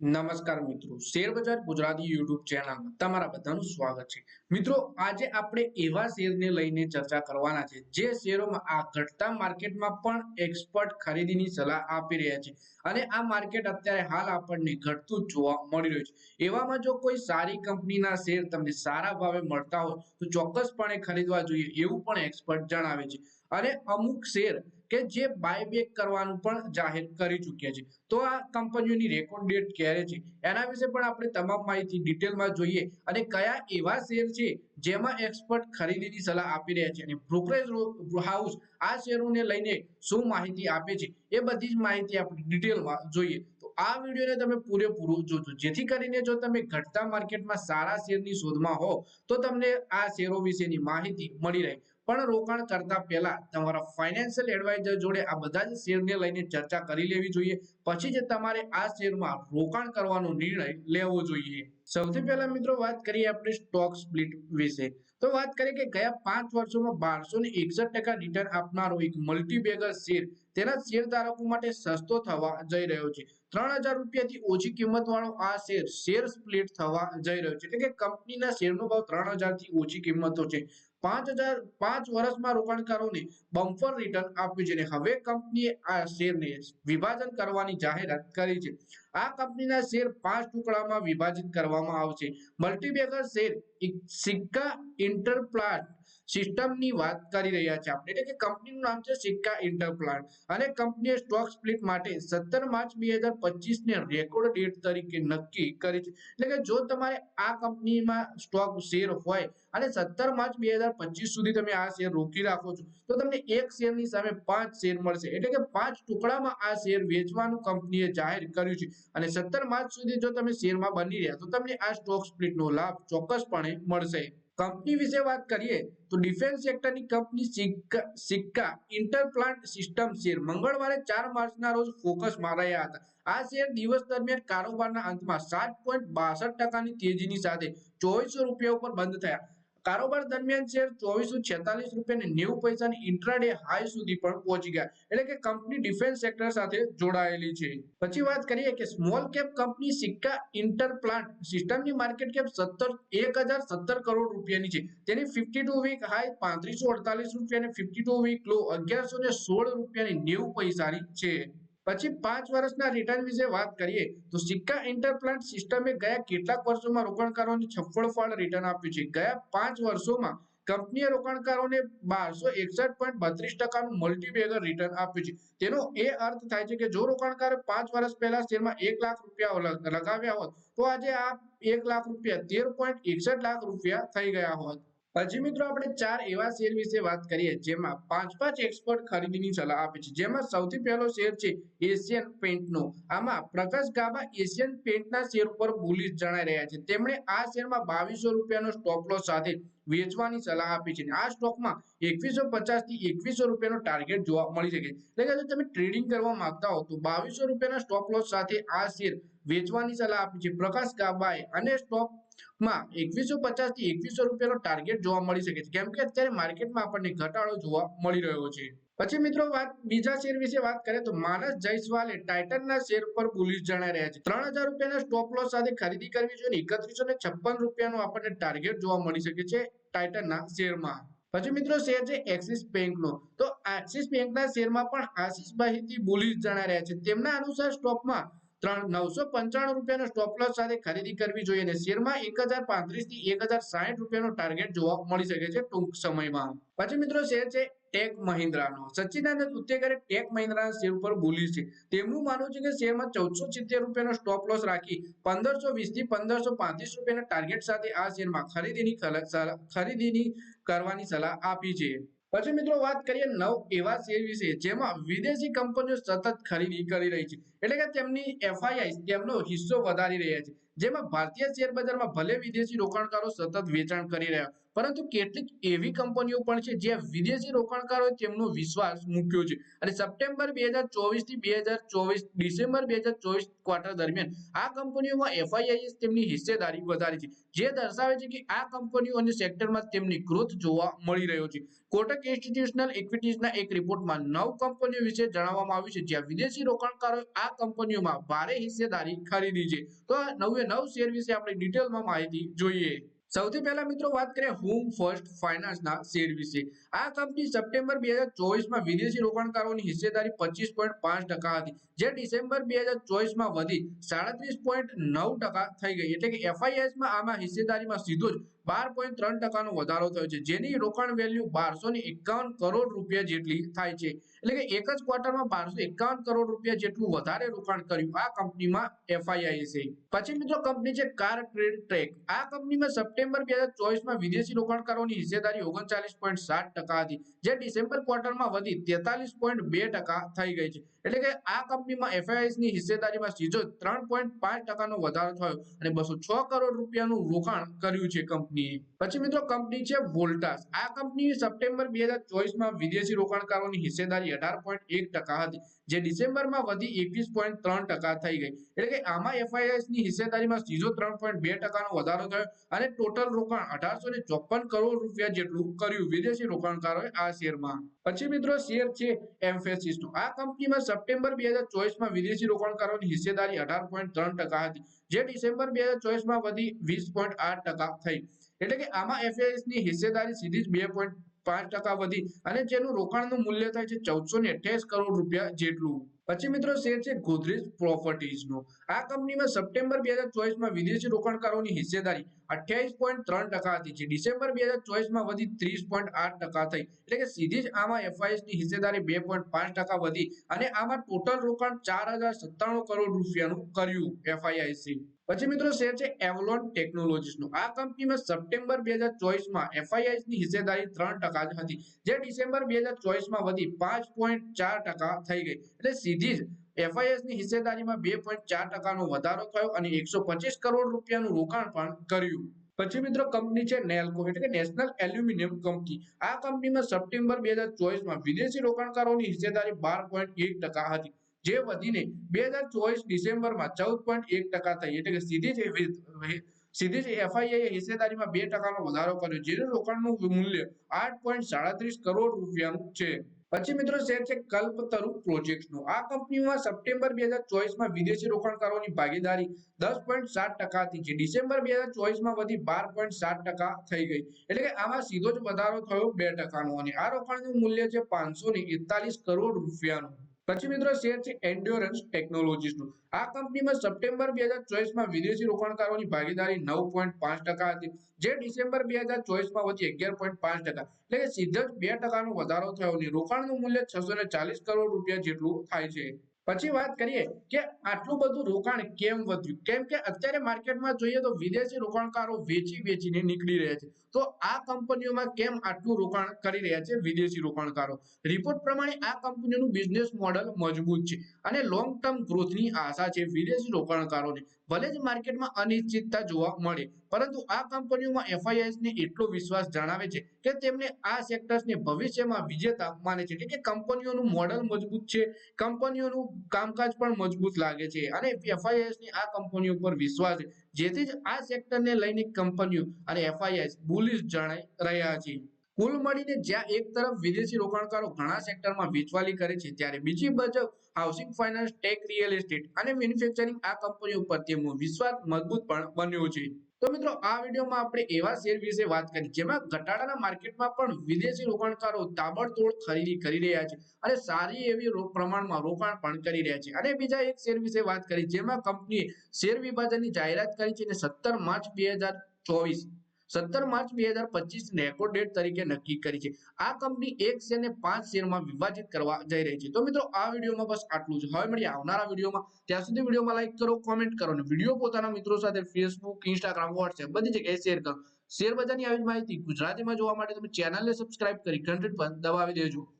નમસ્કાર મિત્રો. શેર બજાર ગુજરાતી યુટ્યુબ ચેનલમાં તમારા બધાનું સ્વાગત છે. મિત્રો, આજે આપણે એવા શેરને લઈને ચર્ચા કરવાના છે, જે શેરોમાં આ ઘટતા માર્કેટમાં પણ એક્સપર્ટ ખરીદીની સલાહ આપી રહ્યા છે. અને આ માર્કેટ અત્યારે હાલ આપણને ઘટતું જોવા મળી રહ્યું છે. એવામાં જો કોઈ સારી કંપનીના શેર તમને સારા ભાવે મળતા હોય, તો ચોક્કસપણે ખરીદવા જોઈએ એવું પણ એક્સપર્ટ જણાવે છે. અને અમુક શેર કે જે બાયબેક કરવાનું પણ જાહેર કરી ચૂક્યા છે. તો આ કંપનીઓની રેકોર્ડ ડેટ ક્યારે છે? એના વિશે પણ આપણે તમામ માહિતી ડિટેલમાં જોઈએ અને કયા એવા શેર છે જેમાં એક્સપર્ટ ખરીદીની સલાહ આપી રહ્યા છે અને બ્રોકરેજ હાઉસ આ શેરોને લઈને શું માહિતી આપે છે એ બધી જ માહિતી આપણે જોઈએ, તો આ વિડીયોને તમે પૂરેપૂરું જોજો. જેથી કરીને જો તમે ઘટતા માર્કેટમાં સારા શેરની શોધમાં હો, તો તમને આ શેરો વિશેની માહિતી મળી રહે. પણ રોકાણ કરતા પહેલા તમારા ફાઇનાન્શિયલ એડવાઇઝર જોડે આ બધા જ શેરને લઈને ચર્ચા કરી લેવી જોઈએ. પછી જ તમારે આ શેરમાં રોકાણ કરવાનો નિર્ણય લેવો જોઈએ. સૌથી પહેલા મિત્રો વાત કરીએ આપણે સ્ટોક સ્પ્લિટ વિશે. તો વાત કરીએ કે ગયા પાંચ વર્ષોમાં બારસો ને એકસઠ ટકા રિટર્ન આપનારો એક મલ્ટીબેગર શેર તેના શેરધારકો માટે સસ્તો થવા જઈ રહ્યો છે. ત્રણ હજાર રૂપિયાથી ઓછી કિંમત વાળો આ શેર શેર સ્પ્લિટ થવા જઈ રહ્યો છે. એટલે કે કંપનીના શેરનો ભાવ ત્રણ હજારથી ઓછી કિંમતો છે. પાંચ હજાર, પાંચ વર્ષમાં રોકાણકારોને બમ્પર રિટર્ન આપ્યું છે અને હવે કંપનીએ આ શેરને વિભાજન કરવાની જાહેરાત કરી છે. આ કંપનીના શેર પાંચ ટુકડામાં વિભાજિત કરવામાં આવશે. મલ્ટીબેગર શેર, સિક્કા ઇન્ટરપ્લાન્ટ સિસ્ટમની વાત કરી રહ્યા છે આપણે. એટલે કે કંપનીનું નામ છે સિક્કા ઇન્ટરપ્લાન અને કંપનીએ સ્ટોક સ્પ્લિટ માટે સત્તર માર્ચ બે હજાર પચીસને રેકોર્ડ ડેટ તરીકે નક્કી કરી છે. એટલે કે જો તમારે આ કંપનીમાં સ્ટોક શેર હોય અને સત્તર માર્ચ બે હજાર પચીસ સુધી તમે આ શેર રોકી રાખો છો, તો તમને એક શેરની સામે પાંચ શેર મળશે. એટલે કે પાંચ ટુકડામાં આ શેર વેચવાનું કંપનીએ જાહેર કર્યું છે. અને સત્તર માર્ચ સુધી જો તમે શેરમાં બની રહ્યા, તો તમને આ સ્ટોક સ્પ્લિટનો લાભ ચોક્કસપણે મળશે. કંપની વિશે વાત કરીએ તો ડિફેન્સ સેક્ટરની કંપની સિક્કા ઇન્ટરપ્લાન્ટ સિસ્ટમ શેર મંગળવારે ચાર માર્ચના રોજ ફોકસ રહ્યા હતા. આ શેર દિવસ દરમિયાન કારોબારના અંતમાં સાત પોઈન્ટ બાસઠ ટકાની તેજીની સાથે ચોવીસો રૂપિયા ઉપર બંધ થયા. કારોબાર દરમિયાન શેર ચોવીસો છેતાલીસ રૂપિયા નેવું પૈસાની ઇન્ટ્રાડે હાઈ સુધી પણ પહોંચી ગયા. એટલે કે કંપની ડિફેન્સ સેક્ટર સાથે જોડાયેલી છે. પછી વાત કરીએ કે સ્મોલ કેપ કંપની સિક્કા ઇન્ટરપ્લાન્ટ સિસ્ટમની માર્કેટ કેપ સત્તર, એક હજાર સત્તર કરોડ રૂપિયાની છે. તેની ફિફ્ટી ટુ વીક હાઈ પાંત્રીસો અડતાલીસ રૂપિયા અને ફિફ્ટી ટુ વીક લો અગિયારસો ને સોળ રૂપિયાની નેવું પૈસાની છે. પછી પાંચ વર્ષના રિટર્ન વિશે વાત કરીએ, તો સિક્કા ઇન્ટરપ્લાન્ટ સિસ્ટમે ગયા કેટલાક વર્ષોમાં રોકાણકારોને છપ્પડ ફળ રિટર્ન આપ્યું છે. ગયા પાંચ વર્ષોમાં કંપનીએ રોકાણકારોને બારસો એકસઠ પોઈન્ટ બત્રીસ ટકાનું મલ્ટીબેગર રિટર્ન આપ્યું છે. તેનો એ અર્થ થાય છે કે જો રોકાણકારે પાંચ વર્ષ પહેલા શેરમાં એક લાખ રૂપિયા લગાવ્યા હોત, તો આજે આ એક લાખ રૂપિયા તેર પોઈન્ટ એકસઠ લાખ રૂપિયા થઈ ગયા હોત. પછી મિત્રો આપણે ચાર એવા શેર વિશે વાત કરીએ જેમાં પાંચ પાંચ એક્સપર્ટ ખરીદીની સલાહ આપે છે. જેમાં સૌથી પહેલો શેર છે એશિયન પેન્ટનો આમાં પ્રકાશ ગાબા એશિયન પેન્ટના શેર ઉપર બુલિશ જણાઈ રહ્યા છે. તેમણે આ શેરમાં બાવીસો રૂપિયાનો સ્ટોપ લોસ સાથે વેચવાની સલાહ આપી છે. આ સ્ટોકમાં એકવીસો પચાસથી એકવીસો રૂપિયાનો ટાર્ગેટ જોવા મળી શકે એટલે કે જો તમે ટ્રેડિંગ કરવા માંગતા હો તો બાવીસો રૂપિયાના સ્ટોપ લોસ સાથે આ શેર વેચવાની સલાહ આપી છે. પ્રકાશ ગાબાએ અને સ્ટોકમાં એકવીસો પચાસથી એકવીસો રૂપિયાનો ટાર્ગેટ જોવા મળી શકે છે. કેમ કે અત્યારે માર્કેટમાં આપણને ઘટાડો જોવા મળી રહ્યો છે. પછી મિત્રો વાત, બીજા શેર વિશે વાત કરીએ તો માનસ જયસ્વાલે ટાઇટનના શેર પર બુલિશ જણાઈ રહ્યા છે. ત્રણ હજાર રૂપિયાના સ્ટોપ લોસ સાથે ખરીદી કરવી જોઈએ એકત્રીસો ને છપ્પન રૂપિયાનો આપણને ટાર્ગેટ જોવા મળી શકે છે ટાઇટનના શેરમાં. પછી મિત્રો શેર છે એક્સિસ બેંકનો તો એક્સિસ બેંકના શેરમાં પણ આશીષ માહિતી બુલિશ જણાઈ રહ્યા છે. તેમના અનુસાર સ્ટોકમાં ત્રણ નવસો પંચાણું સાથે ખરીદી કરવી જોઈએ અને શેરમાં હજાર પાંત્રીસથી એક હજાર મળી શકે છે ટૂંક સમયમાં. પછી મિત્રો શેર છે ટેક છે. તેમનું માનવું છે કે શેરમાં ચૌદસો સિત્તેર રૂપિયાનો સ્ટોપ રાખી પંદરસો વીસથી પંદરસો પાંત્રીસ રૂપિયાના ટાર્ગેટ સાથે આ શેરમાં ખરીદીની ખરીદીની કરવાની સલાહ આપી છે. પછી મિત્રો વાત કરીએ નવ એવા શેર વિશે, જેમાં વિદેશી કંપનીઓ સતત ખરીદી કરી રહી છે. એટલે કે તેમની એફઆઈઆઈ તેમનો હિસ્સો વધારી રહ્યા છે. જેમાં ભારતીય શેર બજારમાં ભલે વિદેશી રોકાણકારો સતત વેચાણ કરી રહ્યા પરંતુ કેટલીક એવી કંપનીઓ પણ છે જ્યાં વિદેશી રોકાણકારોએ તેમનો વિશ્વાસ મૂક્યો છે. અને સપ્ટેમ્બર બે હજાર ચોવીસથી બે હજાર ચોવીસ, ડિસેમ્બર બે હજાર ચોવીસ ક્વાર્ટર દરમિયાન આ કંપનીઓમાં એફઆઈઆઈએસ તેમની હિસ્સેદારી વધારી છે. જે દર્શાવે છે કે આ કંપનીઓ અને સેક્ટરમાં તેમની ગ્રોથ જોવા મળી રહ્યો છે. કોટક ઇન્સ્ટિટ્યુશનલ ઇક્વિટીઝના એક રિપોર્ટમાં નવ કંપનીઓ વિશે જણાવવામાં આવ્યું છે. જ્યાં વિદેશી રોકાણકારોએ આ કંપનીઓમાં ભારે હિસ્સેદારી ખરીદી છે. તો આ નવે નવ શેર વિશે આપણે ડિટેલમાં માહિતી જોઈએ. સૌથી પહેલા મિત્રો વાત કરીએ હોમ ફર્સ્ટ ફાઇનાન્સના શેર વિશે. આ કંપની સપ્ટેમ્બર બે હજાર ચોવીસમાં વિદેશી રોકાણકારોની હિસ્સેદારી પચીસ પોઈન્ટ પાંચ ટકા હતી, જે ડિસેમ્બર બે હજાર ચોવીસમાં વધી સાડત્રીસ પોઈન્ટ નવ ટકા થઈ ગઈ. એટલે કે એફઆઈએસમાં આમાં હિસ્સેદારીમાં સીધો જ બાર પોઈન્ટ ત્રણ ટકાનો વધારો થયો છે. જેની રોકાણ વેલ્યુ બારસો ને એકાવન કરોડ રૂપિયા જેટલી થાય છે. એટલે કે એક જ ક્વાર્ટરમાં બારસો એકાવન કરોડ રૂપિયા જેટલું વધારે રોકાણ કર્યું આ કંપનીમાં એફઆઈઆઈસે પછી મિત્રો કંપની છે કાર ટ્રેડ ટ્રેક. આ કંપનીમાં સપ્ટેમ્બર બે હજાર ચોવીસમાં વિદેશી રોકાણકારોની હિસ્સેદારી ઓગણચાલીસ પોઈન્ટ સાત ટકા હતી, જે ડિસેમ્બર ક્વાર્ટરમાં વધી તેતાલીસ પોઈન્ટ બે ટકા થઈ ગઈ છે. એટલે કે આ કંપનીમાં એફઆઈએસની હિસ્સેદારીમાં સીધો ત્રણ પોઈન્ટ પાંચ ટકાનો વધારો થયો અને બસો છ કરોડ રૂપિયાનું રોકાણ કર્યું છે કંપનીએ પછી મિત્રો, કંપની છે વોલ્ટાસ આ કંપની સપ્ટેમ્બર બે હજાર ચોવીસમાં વિદેશી રોકાણકારોની હિસ્સેદારી અઢાર પોઈન્ટ એક ટકા હતી, જે ડિસેમ્બરમાં વધી એકવીસ પોઈન્ટ ત્રણ ટકા થઈ ગઈ. એટલે કે આમાં એફઆઈએસની હિસ્સેદારીમાં સીધો ત્રણ પોઈન્ટ બે ટકાનો વધારો થયો અને ટોટલ રોકાણ અઢારસો ને ચોપન કરોડ રૂપિયા જેટલું કર્યું વિદેશી રોકાણકારોએ આ શેરમાં. પછી મિત્રો, શેર છે એમ્ફેસિસ નો. આ કંપનીમાં સપ્ટેમ્બર બે હજાર ચોવીસમાં વિદેશી રોકાણકારોની હિસ્સેદારી અઢાર પોઈન્ટ ત્રણ ટકા હતી, જે ડિસેમ્બર બે હજાર ચોવીસમાં વધી વીસ પોઈન્ટ આઠ ટકા થઈ. એટલે કે આમાં એફઆઈએસની હિસ્સેદારી સીધી જ બે પોઈન્ટ પાંચ ટકા વધી અને જેનું રોકાણનું મૂલ્ય થાય છે ચૌદસો ને અઠ્યાવીસ કરોડ રૂપિયા જેટલું. પછી મિત્રો શેર છે ગોદરેજ પ્રોપર્ટીઝ નો. આ કંપનીમાં સપ્ટેમ્બર બે હજાર ચોવીસમાં વિદેશી રોકાણકારોની હિસ્સેદારી અઠ્યાવીસ પછી મિત્રો શેર છે એવલોન ટેકનોલોજીસ નો આ કંપનીમાં સપ્ટેમ્બર બે હજાર ચોવીસમાં એફઆઈઆઈસની હિસ્સેદારી ત્રણ ટકા હતી. જે ડિસેમ્બર બે હજાર ચોવીસમાં વધી પાંચ પોઈન્ટ ચાર ટકા થઈ ગઈ. એટલે સીધી જ એફઆઈએસની હિસ્સેદારીમાં બે પોઈન્ટ વધારો થયો અને એકસો કરોડ રૂપિયાનું રોકાણ પણ કર્યું. પછી મિત્રો કંપની છે નેલ્કો, એટલે કે નેશનલ એલ્યુમિનિયમ કંપની. આ કંપનીમાં સપ્ટેમ્બર બે હજાર વિદેશી રોકાણકારોની હિસ્સેદારી બાર પોઈન્ટ એક ટકા હતી, જે વધીને બે હજાર ચોવીસ ડિસેમ્બરમાં ચૌદ પોઈન્ટ એક ટકા થઈ, એટલે કે સીધી જ સીધી જ એફઆઈએ હિસ્સેદારીમાં બે ટકાનો વધારો કર્યો જેનું રોકાણનું મૂલ્ય આઠ પોઈન્ટ સાડત્રીસ કરોડ રૂપિયાનું છે. પછી મિત્રો શેર છે કલ્પતરુ પ્રોજેક્ટ નો. આ કંપનીમાં સપ્ટેમ્બર બે હજાર ચોવીસમાં વિદેશી રોકાણકારોની ભાગીદારી દસ પોઈન્ટ સાત ટકા હતી, જે ડિસેમ્બર બે હજાર ચોવીસમાં વધી બાર પોઈન્ટ સાત ટકા થઈ ગઈ. એટલે કે આમાં સીધો જ વધારો થયો બે ટકાનો. અને આ રોકાણનું મૂલ્ય છે પાંચસો ને એકતાલીસ કરોડ રૂપિયાનું. પછી મિત્રો શેર છે એન્ડ્યોરન્સ ટેકનોલોજીસનું. આ કંપનીમાં સપ્ટેમ્બર બે હજાર ચોવીસમાં વિદેશી રોકાણકારોની ભાગીદારી નવ પોઈન્ટ પાંચ ટકા હતી. જે ડિસેમ્બર બે હજાર ચોવીસમાં વધી અગિયાર પોઈન્ટ પાંચ ટકા. એટલે કે સીધો જ બે ટકાનો વધારો થયો અને રોકાણનું મૂલ્ય છસો ચાલીસ કરોડ રૂપિયા જેટલું થાય છે. પછી વાત કરીએ કે આટલું બધું રોકાણ કેમ વધ્યું? કેમ કે અત્યારે માર્કેટમાં જોઈએ તો વિદેશી રોકાણકારો વેચી વેચીને નીકળી રહ્યા છે. તો આ કંપનીઓમાં કેમ આટલું રોકાણ કરી રહ્યા છે વિદેશી રોકાણકારો? રિપોર્ટ પ્રમાણે આ કંપનીઓનું બિઝનેસ મોડલ મજબૂત છે અને લોંગ ટર્મ ગ્રોથની આશા છે વિદેશી રોકાણકારોને. ભલે જ માર્કેટમાં અનિશ્ચિતતા જોવા મળે, પરંતુ આ કંપનીઓમાં એફઆઈએસ ને એટલો વિશ્વાસ જણાવે છે કે તેમને આ સેક્ટર્સને ભવિષ્યમાં વિજેતા માને છે. એટલે કે કંપનીઓનું મોડલ મજબૂત છે, કંપનીઓનું કામકાજ પણ મજબૂત લાગે છે અને એફઆઈએસની આ કંપનીઓ પર વિશ્વાસ છે. જેથી જ આ સેક્ટરને લઈને કંપનીઓ અને એફઆઈએસ બુલિશ જણાઈ રહ્યા છે. કુલ મળીને જ્યાં એક તરફ વિદેશી રોકાણકારો ઘણા સેક્ટરમાં વેચવાલી કરે છે, ત્યારે બીજી બાજુ housing finance tech real estate અને મેન્યુફેક્ચરિંગ આ કંપનીઓ પર તેમનો વિશ્વાસ મજબૂત પણ બન્યો છે. તો મિત્રો, આ વિડીયોમાં આપણે એવા શેર વિશે વાત કરી, જેમાં ઘટાડાના માર્કેટમાં પણ વિદેશી રોકાણકારો તાબડતોડ ખરીદી કરી રહ્યા છે અને સારી એવી પ્રમાણમાં રોકાણ પણ કરી રહ્યા છે. અને બીજા એક શેર વિશે વાત કરી, જેમાં કંપનીએ શેર વિભાજનની જાહેરાત કરી છે અને સત્તર માર્ચ બે ચોવીસ સત્તર માર્ચ બે હજાર પચીસ રેકોર્ડ ડેટ તરીકે નક્કી કરી છે. આ કંપની એક શેર ને પાંચ શેરમાં વિભાજિત કરવા જઈ રહી છે. તો મિત્રો, આ વિડીયોમાં બસ આટલું જ. હવે મળીએ આવનારા વિડીયોમાં. ત્યાં સુધી વિડીયોમાં લાઈક કરો કોમેન્ટ કરો અને વીડિયો પોતાના મિત્રો સાથે ફેસબુક ઇન્સ્ટાગ્રામ વોટ્સએપ બધી જગ્યાએ શેર કરો. શેર બજારની આવી માહિતી ગુજરાતીમાં જોવા માટે તમે ચેનલને સબસ્ક્રાઇબ કરી ઘંટડી પર દબાવી દેજો.